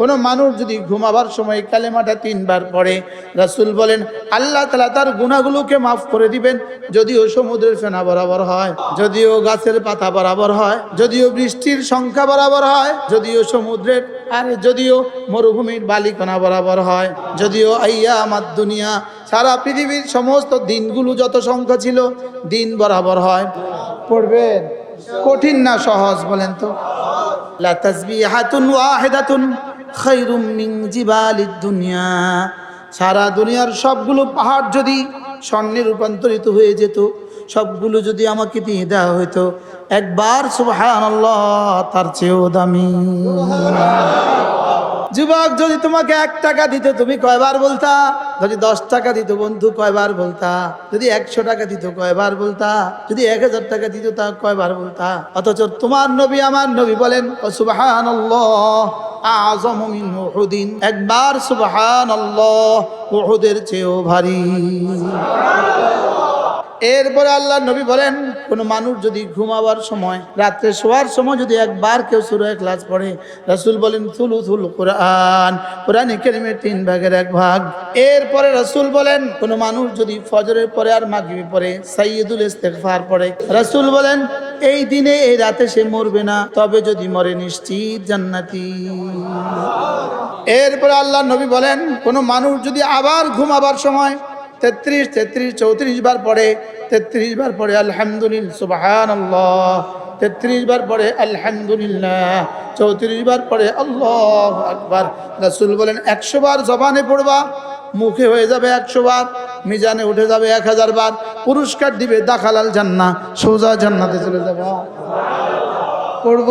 কোনো মানুষ যদি ঘুমাবার সময় কালেমাটা তিনবার পড়ে, রাসূল বলেন, আল্লাহ তালা তার গুণাগুলোকে মাফ করে দিবেন, যদিও সমুদ্রের ফেনা বরাবর হয়, যদিও গাছের পাতা বরাবর হয়, যদিও বৃষ্টির সংখ্যা বরাবর হয়, যদিও সমুদ্রের, আর যদিও মরুভূমির বালিকণা বরাবর হয়, যদিও আইয়া আমার দুনিয়া, সারা পৃথিবীর সমস্ত দিনগুলো যত সংখ্যা ছিল, দিন বরাবর হয়। পড়বেন? কঠিন না, সহজ, বলেন তো। লা তাসবিহাতুন ওয়াহিদাতুন। দুনিয়া। সারা দুনিয়ার সবগুলো পাহাড় যদি স্বর্ণে রূপান্তরিত হয়ে যেত, সবগুলো যদি আমাকে দিয়ে দেওয়া হতো একবার সুবহানাল্লাহ তার চেয়েও দামি। যুবক, যদি তোমাকে এক টাকা দিত, তুমি কয়বার বলতা? যদি দশ টাকা দিত, বন্ধু, কয়বার বলতা? যদি একশো টাকা দিত, কয়বার বলতা? যদি এক হাজার টাকা দিত, তা কয়বার বলতা? অথচ তোমার নবী আমার নবী বলেন সুবাহান একবার সুবাহান চেয়েও ভারী। এরপরে আল্লাহ নবী বলেন, কোনো মানুষ যদি ঘুমাবার সময়, রাত্রে শোয়ার সময় যদি একবার কেউ সুরায় ক্লাস পড়ে, রাসূল বলেন থুলু থুল কোরআন কোরআন কেরিমের তিন ভাগের এক ভাগ। এরপরে রাসূল বলেন, কোনো মানুষ যদি ফজরের পরে আর মাগরিবের পরে সাইয়্যিদুল ইস্তেগফার পড়ে। রাসূল বলেন, এই দিনে, এই রাতে সে মরবে না, তবে যদি মরে নিশ্চিত জান্নাতি। এরপরে আল্লাহ নবী বলেন, কোনো মানুষ যদি আবার ঘুমাবার সময় তেত্রিশ তেত্রিশ, চৌত্রিশ বার পড়ে, তেত্রিশ বার পড়ে, আলহামদুলিল্লাহ সুবাহান তেত্রিশ বার পড়ে, আলহামদুলিল্লাহ, চৌত্রিশ বার পড়ে, আল্লাহ আকবার। রাসুল বলেন, একশো বার জবানে পড়বা, মুখে হয়ে যাবে একশো বার, মিজানে উঠে যাবে এক হাজার বার, পুরস্কার দিবে দাখালাল জান্না সোজা জান্নাতে চলে যাবা। পড়ব?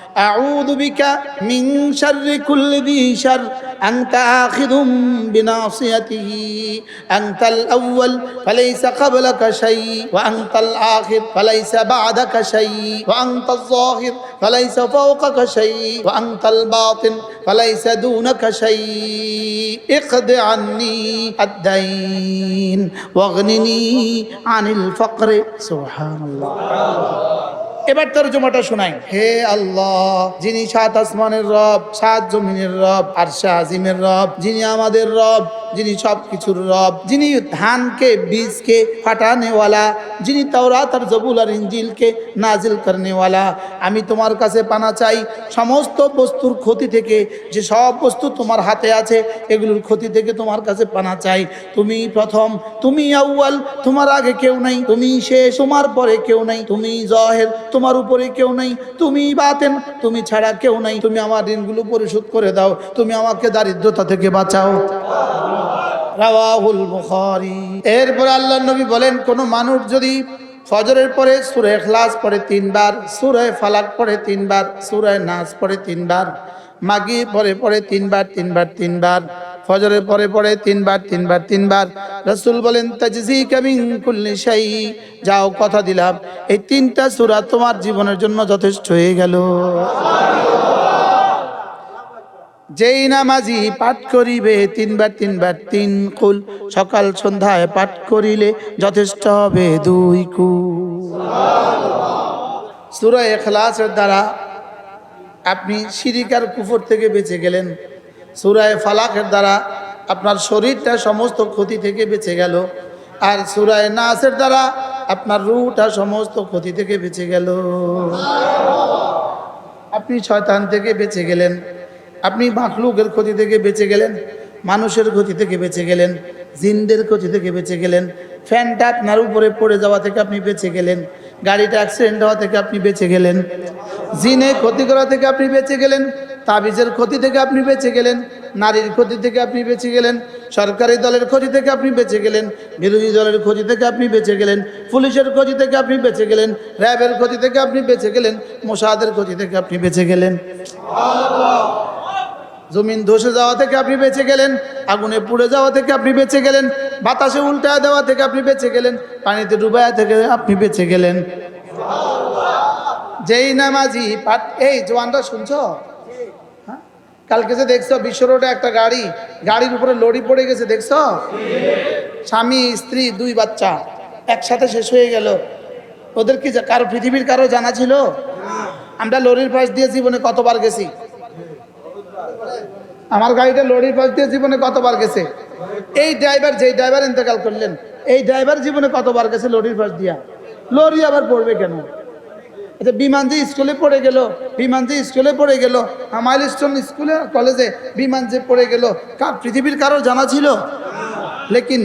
أعوذ بك من شر كل ذي شر. أنت آخذ بناصيته. أنت الأول فليس قبلك شيء. وأنت الآخر فليس بعدك شيء. وأنت الظاهر فليس فوقك شيء. وأنت الباطن فليس دونك شيء. اقض عني الدين واغنني عن الفقر. سبحان الله. এবার তর্জমাটা শোনাই। হে আল্লাহ, যিনি সাত আসমানের রব, সাত জমিনের রব, আর আজিমের রব, যিনি আমাদের রব, যিনি সব কিছুর রব, যিনি ধানকে, বীজকে ফাটানেওয়ালা, যিনি তাওরাত আর জবুল আর ইঞ্জিলকে নাজিল করনেওয়ালা, আমি তোমার কাছে পানা চাই সমস্ত বস্তুর ক্ষতি থেকে, যে সব বস্তু তোমার হাতে আছে, এগুলোর ক্ষতি থেকে তোমার কাছে পানা চাই। তুমি প্রথম, তুমি আউয়াল, তোমার আগে কেউ নাই, তুমি শেষ, তোমার পরে কেউ নাই, তুমি জহের তোমার উপরে কেউ নাই। তুমি বাতেন, তুমি ছাড়া কেউ নাই। তুমি আমার ঋণগুলো পরিশোধ করে দাও। তুমি আমাকে দারিদ্রতা থেকে বাঁচাও। এরপর আল্লাহ নবী বলেন, কোন মানুষ যদি ফজরের পরে সুরে এখলাস পড়ে তিনবার, সুরে ফালাক পড়ে তিনবার, সুরে নাচ পড়ে তিনবার মাগি পরে পরে তিনবার তিনবার তিনবার ফজরের পরে পরে তিনবার তিনবার তিনবার। রসুল বলেন তাজজি কামিং কুল্লি শাই, যাও কথা দিলাম। এই তিনটা সূরা তোমার জীবনের জন্য যথেষ্ট হয়ে গেল। যেই নামাজি পাঠ করিবে, তিনবার তিনবার, তিন কুল। সকাল সন্ধ্যায় পাঠ করিলে যথেষ্ট হবে দুই কুল। সূরা ইখলাসের দ্বারা আপনি সিরিকার কুফর থেকে বেঁচে গেলেন। সুরায় ফালাকের দ্বারা আপনার শরীরটা সমস্ত ক্ষতি থেকে বেঁচে গেল। আর সুরায় নাসের দ্বারা আপনার রুটা সমস্ত ক্ষতি থেকে বেঁচে গেল। আপনি শয়তান থেকে বেঁচে গেলেন। আপনি মাখলুকের ক্ষতি থেকে বেঁচে গেলেন। মানুষের ক্ষতি থেকে বেঁচে গেলেন। জিনদের ক্ষতি থেকে বেঁচে গেলেন। ফ্যানটা আপনার উপরে পড়ে যাওয়া থেকে আপনি বেঁচে গেলেন। গাড়িটা অ্যাক্সিডেন্ট হওয়া থেকে আপনি বেঁচে গেলেন। জিনে ক্ষতি করা থেকে আপনি বেঁচে গেলেন। তাবিজের ক্ষতি থেকে আপনি বেঁচে গেলেন নারীর ক্ষতি থেকে আপনি বেঁচে গেলেন সরকারি দলের ক্ষতি থেকে আপনি বেঁচে গেলেন বিরোধী দলের ক্ষতি থেকে আপনি বেঁচে গেলেন পুলিশের ক্ষতি থেকে আপনি বেঁচে গেলেন র্যাবের ক্ষতি থেকে আপনি বেঁচে গেলেন মোসাদের ক্ষতি থেকে আপনি বেঁচে গেলেন জমিন ধসে যাওয়া থেকে আপনি বেঁচে গেলেন আগুনে পুড়ে যাওয়া থেকে আপনি বেঁচে গেলেন বাতাসে উল্টা দেওয়া থেকে আপনি বেঁচে গেলেন পানিতে ডুবায়া থেকে আপনি বেঁচে গেলেন যেই নামাজি পাট এই জোয়ানটা শুনছো হ্যাঁ? কালকে যে দেখছ বিশ্ব রোডে একটা গাড়ি, গাড়ির উপরে লড়ি পড়ে গেছে, দেখছ? স্বামী, স্ত্রী, দুই বাচ্চা, একসাথে শেষ হয়ে গেল। ওদের কি কারও পৃথিবীর কারও জানা ছিল? আমরা লরির পাশ দিয়ে জীবনে কতবার গেছি? আমার গাড়িটা লরির পাশ দিয়ে জীবনে কতবার গেছে? এই ড্রাইভার যেই ড্রাইভার ইন্তেকাল করলেন, এই ড্রাইভার জীবনে কতবার গেছে লরির পাশ দিয়া? লরি আবার পড়বে কেন? আচ্ছা বিমান যে স্কুলে পড়ে গেল বিমান যে স্কুলে পড়ে গেল মাইল স্টোন স্কুলে, কলেজে বিমান যে পড়ে গেল। কার পৃথিবীর কারও জানা ছিল? লেকিন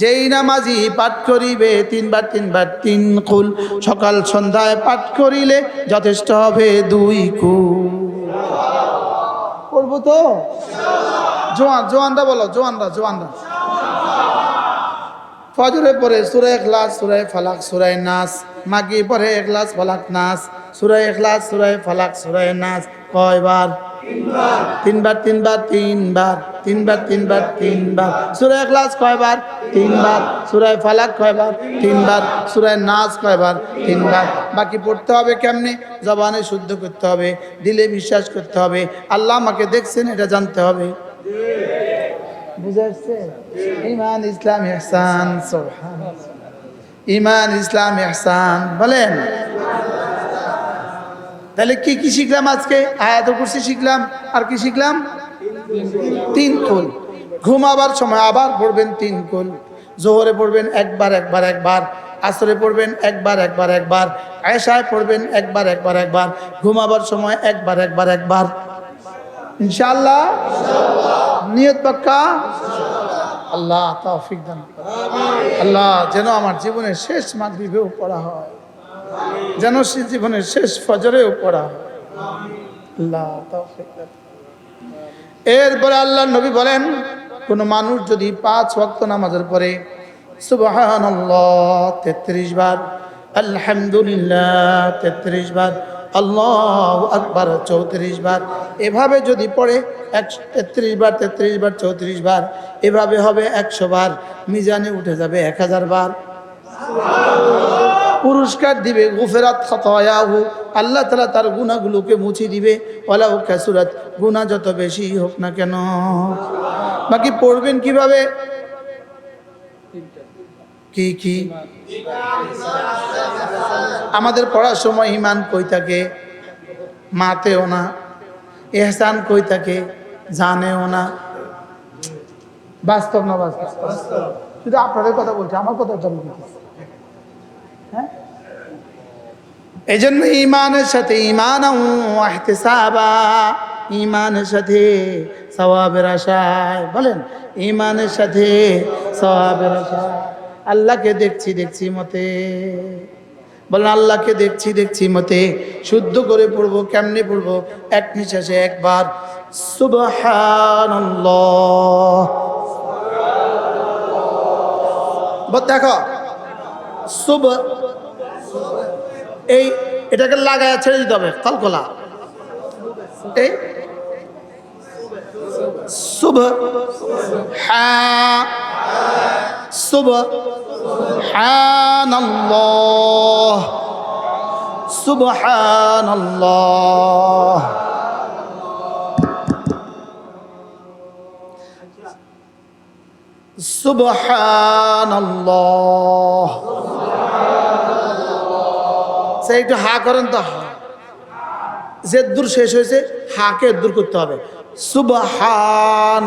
যেই নামাজি পাঠ করিবে, তিনবার তিনবার, তিন কুল। সকাল সন্ধ্যায় পাঠ করিলে যথেষ্ট হবে দুই কুল। করব তো? জোয়ান, জোয়ানরা বলো, জোয়ানরা জোয়ানরা। ফজরে পরে সুরে এখলাস সুরায় ফালাক, সুরায় নাস। মাগি পরে এখলাস, ফলাক নাস সুরায় এখলাস সুরায় ফলাক সুরায় নাস কয়বার? তিনবার তিনবার তিনবার তিনবার তিনবার তিনবার। সুরায় এখলাস কয়বার? তিনবার। সুরায় ফালাক কয়বার? তিনবার। সুরায় নাচ কয়বার? তিনবার। বাকি পড়তে হবে কেমনি? জবানে শুদ্ধ করতে হবে, দিলে বিশ্বাস করতে হবে। আল্লাহ আমাকে দেখছেন, এটা জানতে হবে। বুঝে আসছে? ইমান, ইসলাম, ইহসান সুবহান ইমান, ইসলাম, ইহসান, বলেন। তাহলে কি কি শিখলাম আজকে? আয়াত কুরসি শিখলাম। আর কি শিখলাম? তিন কুল। ঘুমাবার সময় আবার পড়বেন তিন কুল। জোহরে পড়বেন একবার একবার একবার। আসরে পড়বেন একবার একবার একবার। আয়সায় পড়বেন একবার একবার একবার। ঘুমাবার সময় একবার একবার একবার। ইনশাল্লাহ নিয়ত পাক্কা? আল্লাহ তৌফিক দান আল্লাহ যেন আমার জীবনের শেষ মাগরিবেও পড়া হয়। যেন সে জীবনের শেষ ফজরেও পড়া হয়। আল্লাহ তৌফিক। এরপরে আল্লাহ নবী বলেন, কোন মানুষ যদি পাঁচ ওয়াক্ত নামাজের পরে সুবহানাল্লাহ তেত্রিশ বার, আলহামদুলিল্লাহ তেত্রিশ বার আল্লাহ আকবার, চৌত্রিশ বার। এভাবে যদি পড়ে, এক তেত্রিশ বার তেত্রিশ বার, চৌত্রিশ বার, এভাবে হবে একশো বার। মিজানে উঠে যাবে এক হাজার বার। পুরস্কার দিবে, গুফেরাত খতয়াহু। আল্লাহ তালা তার গুণাগুলোকে মুছে দিবে। ওলাউ ক্যাসুরাত গুণা যত বেশি হোক না কেন। বাকি পড়বেন কীভাবে? কি কি? আমাদের পড়ার সময় ইমান কই থাকে, মাতেও না, এহসান কই থাকে, জানেও না। বাস্তব না বাস্তব? শুধু আপনাদের কথা বলছি, আমার কথা হ্যাঁ? এই জন্য ইমানের সাথে ইমান ইমানের সাথে সওয়াবের আশায়, বলেন, ইমানের সাথে সওয়াবের আশায়। আল্লাহকে দেখছি দেখছি মতে। বলেন, আল্লাহকে দেখছি দেখছি মতে। শুদ্ধ করে পড়ব, কেমনে পড়ব? এক নিঃশ্বাসে একবার দেখো শুভ এই এটাকে লাগায় ছেড়ে দিতে হবে, কলকলা। এই শুভ হ্যাঁ সে একটু হা করেন তো। যে দূর শেষ হয়েছে হাকে দূর করতে হবে। সুবহানাল্লাহ।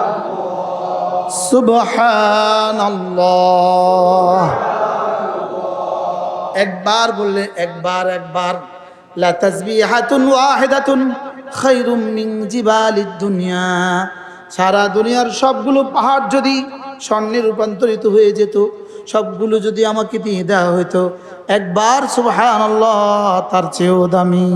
আল্লাহ একবার বললে একবার একবার। লা তাসবিহাতুন ওয়াহিদাতুন খায়রুম মিন জিবালিদ দুনিয়া। সারা দুনিয়ার সবগুলো পাহাড় যদি স্বর্ণে রূপান্তরিত হয়ে যেত, সবগুলো যদি আমাকে দিয়ে দেওয়া হতো একবার সুবহানাল্লাহ, তার চেয়েও দামি।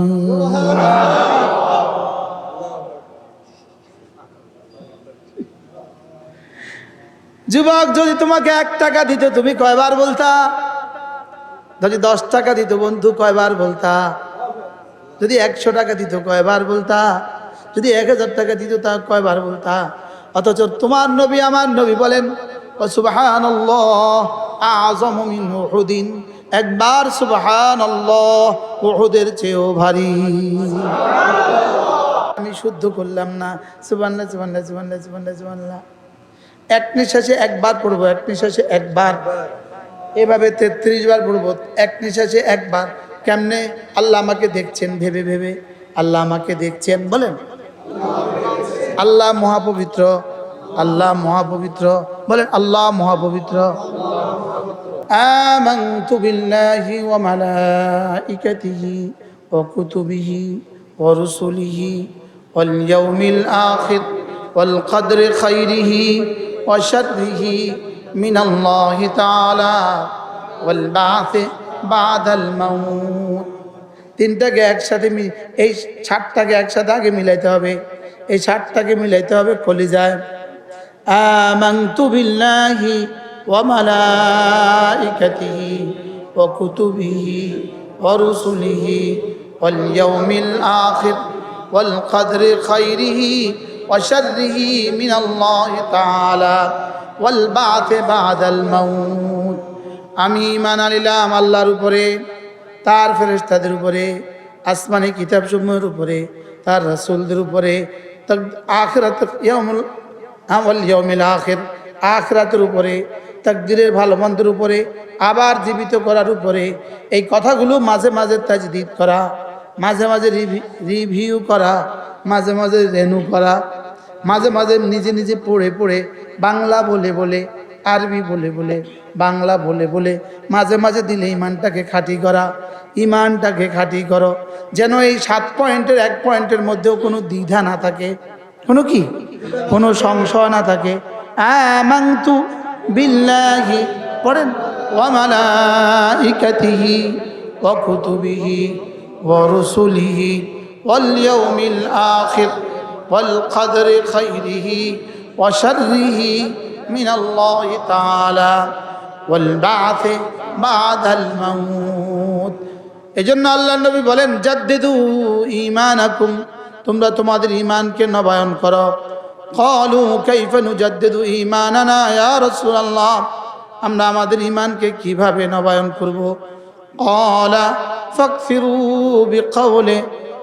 যুবক, যদি তোমাকে এক টাকা দিত, তুমি কয়বার বলতা? যদি দশ টাকা দিত বন্ধু, কয়বার বলতা? যদি একশো টাকা দিত, কয়বার বলতা? যদি এক হাজার টাকা দিত, তা কয়বার বলতা? অথচ তোমার নবী আমার নবী বলেন সুবাহান আজম মিন উহুদিন। একবার সুবাহান উহুদের চেয়েও ভারী। আমি শুদ্ধ করলাম না। সুবান্লা সুবান্লা সুবান্লা সুবান্লা সুবান্লা এক নিঃশ্বাসে একবার পড়বো এক নিঃশ্বাসে একবার এভাবে তেত্রিশ বার পড়বো এক নিঃশ্বাসে একবার কেমনে আল্লাহ আমাকে দেখছেন ভেবে ভেবে আল্লাহ আমাকে দেখছেন বলেন আল্লাহ মহাপবিত্র আল্লাহ মহাপবিত্র বলেন আল্লাহ মহাপবিত্র آمنت بالله وملائكته وكتبه ورسله واليوم الآخر والقدر خيره وشره من الله تعالى والبعث بعد الموت তিনটাকে একসাথে মি এই ষাটটাকে একসাথে আগে মিলাইতে হবে এই ষাটটাকে মিলাইতে হবে কলিজায় آمنت بالله وملائكته وكتبه ورسله واليوم الآخر والقدر خيره وشره من الله تعالى والبعث بعد الموت আমি ইমান আনিলাম আল্লাহর উপরে তার ফেরেশতাদের উপরে আসমানি কিতাব সমূহের উপরে তার রাসূলদের উপরে আখরাত ইয়ামুল আমল ইয়মিল আখের আখরাতের উপরে তাকদিরের ভালো মন্দের উপরে আবার জীবিত করার উপরে এই কথাগুলো মাঝে মাঝে তাজদিদ করা মাঝে মাঝে রিভিউ করা মাঝে মাঝে রেনু করা মাঝে মাঝে নিজে নিজে পড়ে পড়ে বাংলা বলে বলে, আরবি বলে বলে, বাংলা বলে বলে, মাঝে মাঝে দিলে ইমানটাকে খাঁটি করা, ইমানটাকে খাঁটি করো। যেন এই সাত পয়েন্টের, এক পয়েন্টের মধ্যেও কোনো দ্বিধা না থাকে। কোনো কি? কোনো সংশয় না থাকে। আমান্তু বিল্লাহি, পড়েন? ওয়ামালাইকাতিহি ওয়া কুতুবিহি ওয়া রুসুলিহি আখির। ওয়া শাররিহি মিন আল্লাহ তাআলা ওয়াল বা'থ বা'দাল মাউত। এজন্য আল্লাহ নবী বলেন, জাদ্দিদু ঈমানাকুম, তোমরা তোমাদের ইমানকে নবায়ন করো। কলু কৈফনু জাদ্দিদু ইমানানা ইয়া রাসূলুল্লাহ, আমরা আমাদের ইমানকে কীভাবে নবায়ন করব? কলা ফাকফিরু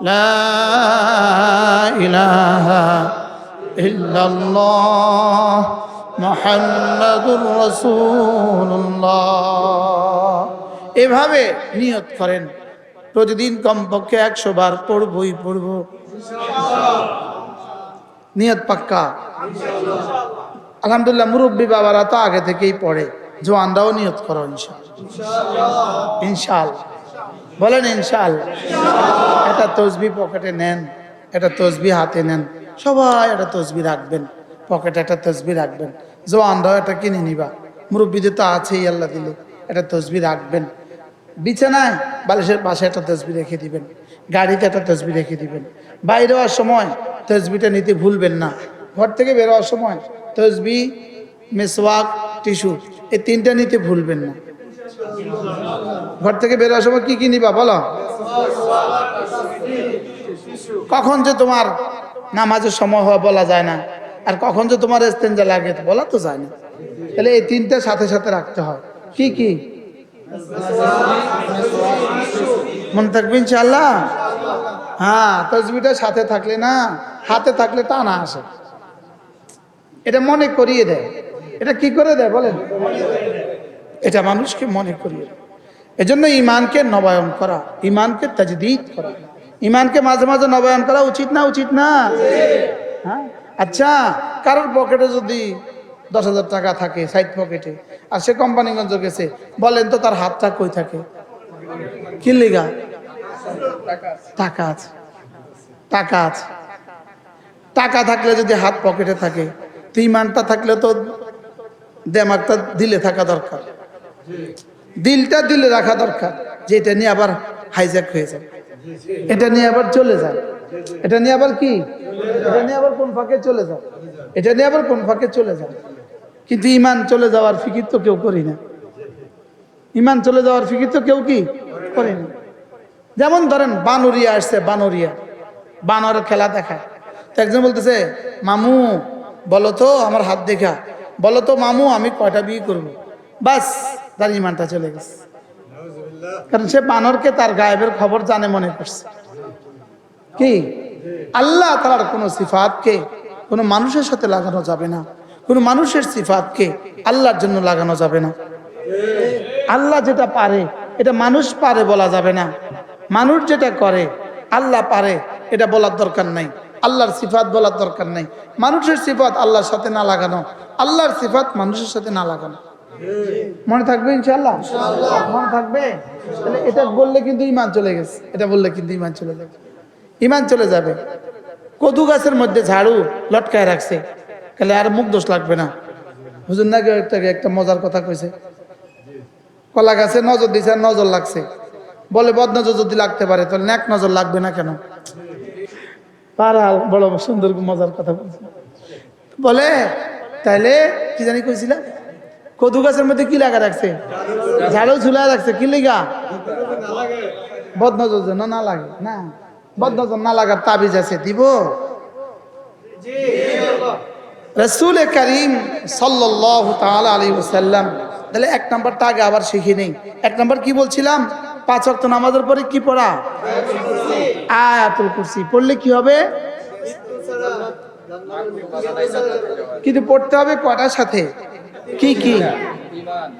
لا إله إلا الله محمد رسول الله এভাবে নিয়ত করেন প্রতিদিন কমপক্ষে একশো বার পড়বই পড়ব নিয়ত পাক্কা আলহামদুলিল্লাহ মুরব্বী বাবারা তো আগে থেকেই পড়ে জোয়ানরাও নিয়ত করো ইনশাল ইনশাল বলেন ইনশাল, একটা তসবি পকেটে নেন, একটা তসবি হাতে নেন, সবাই একটা তসবি রাখবেন, পকেটে একটা তসবি রাখবেন, জোয়ানরাও এটা কিনে নিবা মুরব্বীদের তো আছেই আল্লাহ দিলে, একটা তসবি রাখবেন, বিছানায় বালিশের পাশে একটা তসবি রেখে দিবেন, গাড়িতে একটা তসবি রেখে দিবেন, বাইরে হওয়ার সময় তসবিটা নিতে ভুলবেন না, ঘর থেকে বেরোয়ার সময় তসবি, মেসওয়াক, টিস্যু, এই তিনটা নিতে ভুলবেন না। ঘর থেকে বেরোয়ার সময় কি কি নিবা বলো? কখন যে তোমার নামাজের সময় হয় বলা যায় না। আর কখন যে তোমার এস্তেঞ্জা লাগে বলা তো যায় না। তাহলে এই তিনটা সাথে সাথে রাখতে হয়। কি কি? মনে থাকবে ইনশাল্লাহ হ্যাঁ তসবিটা সাথে থাকলে না, হাতে থাকলে টানা আসে। এটা মনে করিয়ে দেয়। এটা কি করে দেয় বলেন? এটা মানুষকে মনে করিয়ে দেয়। এজন্য ইমানকে নবায়ন করা ইমানকে তাজদিদ করা। ইমানকে মাঝে মাঝে নবায়ন করা উচিত না উচিত না? হ্যাঁ? আচ্ছা কারোর পকেটে যদি দশ হাজার টাকা থাকে, সাইড পকেটে, আর সে কোম্পানিগঞ্জ গেছে বলেন তো তার হাতটা কই থাকে? কি লিগা? টাকা আছে। টাকা আছে। টাকা থাকলে যদি হাত পকেটে থাকে, তো ইমানটা থাকলে তো দেমাগটা দিলে থাকা দরকার। দিলটা দিলে রাখা দরকার যে এটা নিয়ে আবার হাইজ্যাক হয়ে যায়। এটা নিয়ে আবার চলে যায়। এটা নিয়ে আবার কি? এটা নিয়ে আবার কোন ফাঁকে চলে যায়। এটা নিয়ে আবার কোন ফাঁকে চলে যায়। কিন্তু ইমান চলে যাওয়ার ফিকির তো কেউ করি না। ইমান চলে যাওয়ার ফিকির তো কেউ কি? করি না। যেমন ধরেন বানরিয়া আসছে, বানরিয়া। বানর খেলা দেখায়। তো একজন বলতেছে, মামু, বলো তো আমার হাত দেখা। বলো তো মামু, আমি কয়টা বিয়ে করব? বাস। তার ইমানটা চলে গেছে। কারণ সে বানরকে তার গায়েবের খবর জানে মনে করছে। কি? আল্লাহ তার কোনো সিফাতকে কোনো মানুষের সাথে লাগানো যাবে না। কোনো মানুষের সিফাতকে আল্লাহর জন্য লাগানো যাবে না। আল্লাহ যেটা পারে এটা মানুষ পারে বলা যাবে না। মানুষ যেটা করে আল্লাহ পারে এটা বলার দরকার নাই। আল্লাহর সিফাত বলার দরকার নাই। মানুষের সিফাত আল্লাহর সাথে না লাগানো। আল্লাহর সিফাত মানুষের সাথে না লাগানো। মনে থাকবে ইনশাল্লাহ মনে থাকবে? তাহলে এটা বললে কিন্তু ইমান চলে গেছে। এটা বললে কিন্তু ইমান চলে যাবে। ইমান চলে যাবে। কদু গাছের মধ্যে ঝাড়ু লটকায় রাখছে। তাহলে আর মুখ দোষ লাগবে না। হুজুর নাকি একটা মজার কথা কইছে। কলা গাছে নজর দিছে আর নজর লাগছে। বলে বদ নজর যদি লাগতে পারে, তাহলে ন্যাক নজর লাগবে না কেন? পারা বড় সুন্দর মজার কথা বলছে। বলে, তাইলে কি জানি কইছিল কদু গাছের মধ্যে কি লাগা রাখছে? ঝাড়ু ঝুলা রাখছে, কি লিগা? বদ নজর না লাগে, না? বদ নজর না লাগার তাবিজ আছে, দিব? রসুল করিম সাল্লাহ তাআলা আলাইহি ওয়াসাল্লাম, তাহলে এক নাম্বারটা আগে আবার শিখে নেই। এক নাম্বার কি বলছিলাম? পাঁচ ওয়াক্ত নামাজের পরে কি পড়া? আয়াতুল কুরসি, পড়লে কি হবে? কিন্তু পড়তে হবে কটার সাথে? কি কি?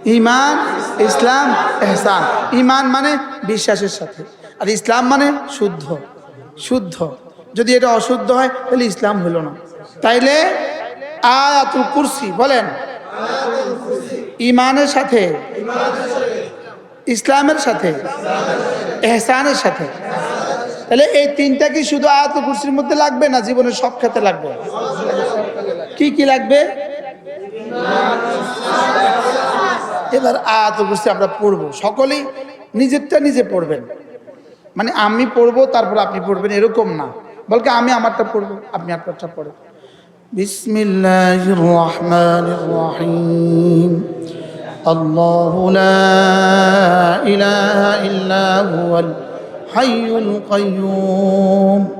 ইমান, ইসলাম এহসান ইমান মানে বিশ্বাসের সাথে। আর ইসলাম মানে শুদ্ধ। শুদ্ধ। যদি এটা অশুদ্ধ হয়, তাহলে ইসলাম হলো না। তাইলে আয়াতুল কুরসি বলেন। ইমানের সাথে, ইসলামের সাথে এহসানের সাথে। তাহলে এই তিনটা কি শুধু আয়াতুল কুরসির মধ্যে লাগবে না জীবনের সব ক্ষেত্রে লাগবে? কি কি লাগবে এবার আয়াতুল কুরসি আমরা পড়বো সকলেই নিজেরটা নিজে পড়বেন মানে আমি পড়বো তারপর আপনি পড়বেন এরকম না বলকে আমি আমারটা পড়বো আপনি আপনারটা পড়বেন بسم الله الرحمن الرحيم الله لا إله إلا هو الحي القيوم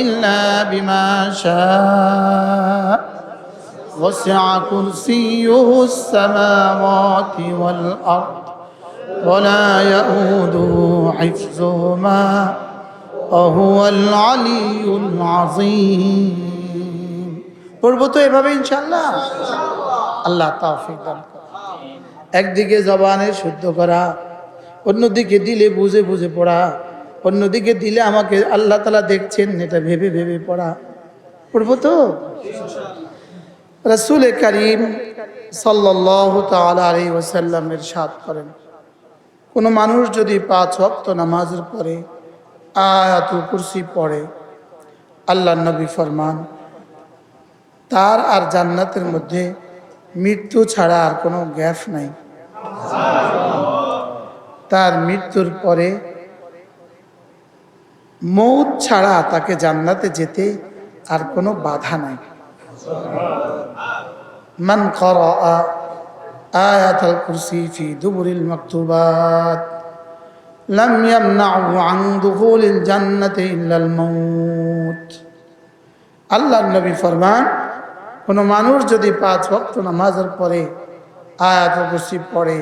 إلا بما شاء وسع كرسيه السماوات والأرض ولا يؤوده حفظهما وهو العلي العظيم পড়বো তো এভাবে ইনশাল্লাহ আল্লাহ তাফিক দান করুন। একদিকে জবানে শুদ্ধ করা অন্যদিকে দিলে বুঝে বুঝে পড়া অন্যদিকে দিলে আমাকে আল্লাহ তালা দেখছেন, এটা ভেবে ভেবে পড়া। পড়ব তো? রসুল করিম সাল্লাহ তালা সাদ করেন, কোনো মানুষ যদি পাঁচ ওয়াক্ত নামাজের পরে আয়াতুল কুরসি পড়ে আল্লাহ নবী ফরমান, তার আর জান্নাতের মধ্যে মৃত্যু ছাড়া আর কোনো গ্যাপ নাই। তার মৃত্যুর পরে মৌত ছাড়া তাকে জান্নাতে যেতে আর কোনো বাধা নাই। মান কর আয়াতাল কুরসি ফি দুবুরিল মাকতুবাত, লাম ইয়ামনাহু আন দুখুলিল জান্নাতি ইল্লাল মউত। আল্লাহর কোনো মানুষ যদি পাঁচ ওয়াক্ত নামাজের পরে আয়াত কুরসি পড়ে,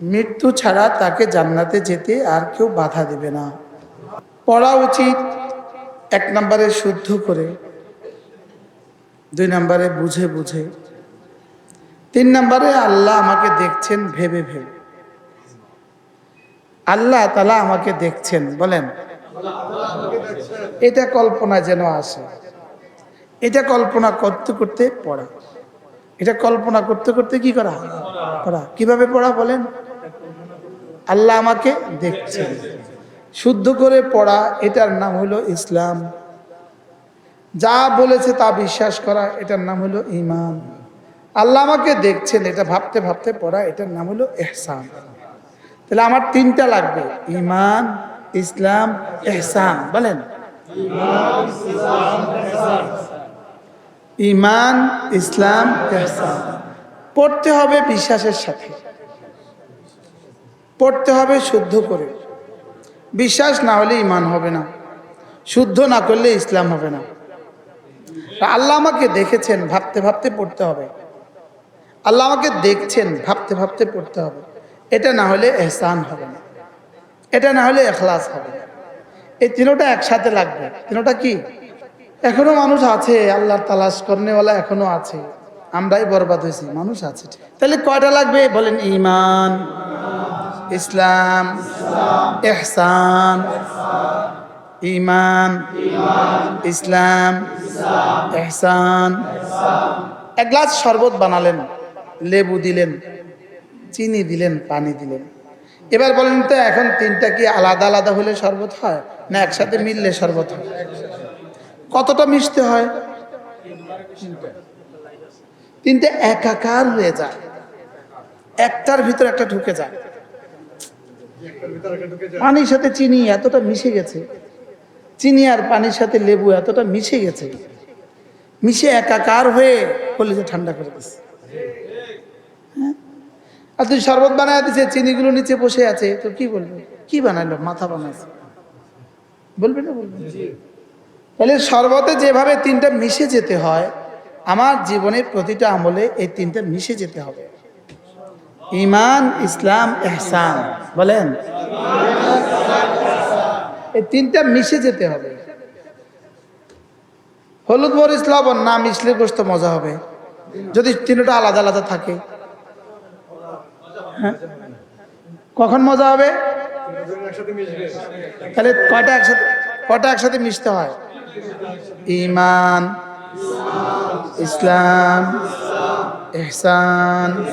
মৃত্যু ছাড়া তাকে জান্নাতে যেতে আর কেউ বাধা দেবে না। পড়া উচিত। এক নম্বরে শুদ্ধ করে, দুই নম্বরে বুঝে বুঝে। তিন নম্বরে আল্লাহ আমাকে দেখছেন ভেবে ভেবে। আল্লাহ তালা আমাকে দেখছেন, বলেন। এটা কল্পনা যেন আসে। এটা কল্পনা করতে করতে পড়া। এটা কল্পনা করতে করতে কি করা? পড়া। কীভাবে পড়া বলেন? আল্লাহ আমাকে দেখছেন। শুদ্ধ করে পড়া, এটার নাম হলো ইসলাম। যা বলেছে তা বিশ্বাস করা, এটার নাম হলো ইমান আল্লাহ আমাকে দেখছেন, এটা ভাবতে ভাবতে পড়া, এটার নাম হলো এহসান তাহলে আমার তিনটা লাগবে ইমান ইসলাম এহসান বলেন। ইমান ইসলাম এহসান পড়তে হবে বিশ্বাসের সাথে। পড়তে হবে শুদ্ধ করে। বিশ্বাস না হলে ইমান হবে না। শুদ্ধ না করলে ইসলাম হবে না। আল্লাহ আমাকে দেখেছেন, ভাবতে ভাবতে পড়তে হবে। আল্লাহ আমাকে দেখছেন, ভাবতে ভাবতে পড়তে হবে। এটা না হলে এহসান হবে না। এটা না হলে এখলাস হবে না। এই তিনোটা একসাথে লাগবে। তিনোটা কি? এখনও মানুষ আছে, আল্লাহর তালাশ করনেওয়ালা এখনও আছে। আমরাই বরবাদ হয়েছি, মানুষ আছে। তাহলে কয়টা লাগবে? বলেন ইমান ইসলাম এহসান ইমান, ইসলাম এহসান এক গ্লাস শরবত বানালেন, লেবু দিলেন, চিনি দিলেন, পানি দিলেন। এবার বলেন তো এখন তিনটা কি আলাদা আলাদা হলে শরবত হয়, না একসাথে মিললে শরবত হয়? কতটা মিশতে হয়? তিনটে একাকার হয়ে যায়। একটার ভিতরে একটা ঢুকে যায়। পানির সাথে চিনি এতটা মিশে গেছে। চিনি আর পানির সাথে লেবু এতটা মিশে গেছে। মিশে একাকার হয়ে কলিজে ঠান্ডা করে দিচ্ছে হ্যাঁ? আর তুই শরবত বানায় দিছে চিনিগুলো নিচে বসে আছে তো কি বলবে? কি বানাইলো? মাথা বানাইছে। বলবে না বলবে? তাহলে শরবতে যেভাবে তিনটা মিশে যেতে হয় আমার জীবনের প্রতিটা আমলে এই তিনটা মিশে যেতে হবে। ইমান, ইসলাম এহসান বলেন। এই তিনটা মিশে যেতে হবে। হলুদ, মরিচ, লবণ, না মিশলে গোস্ত মজা হবে। যদি তিনটা আলাদা আলাদা থাকে। হ্যাঁ? কখন মজা হবে? তাহলে কয়টা একসাথে কয়টা একসাথে মিশতে হয়? ইমান, ইসলাম এহসান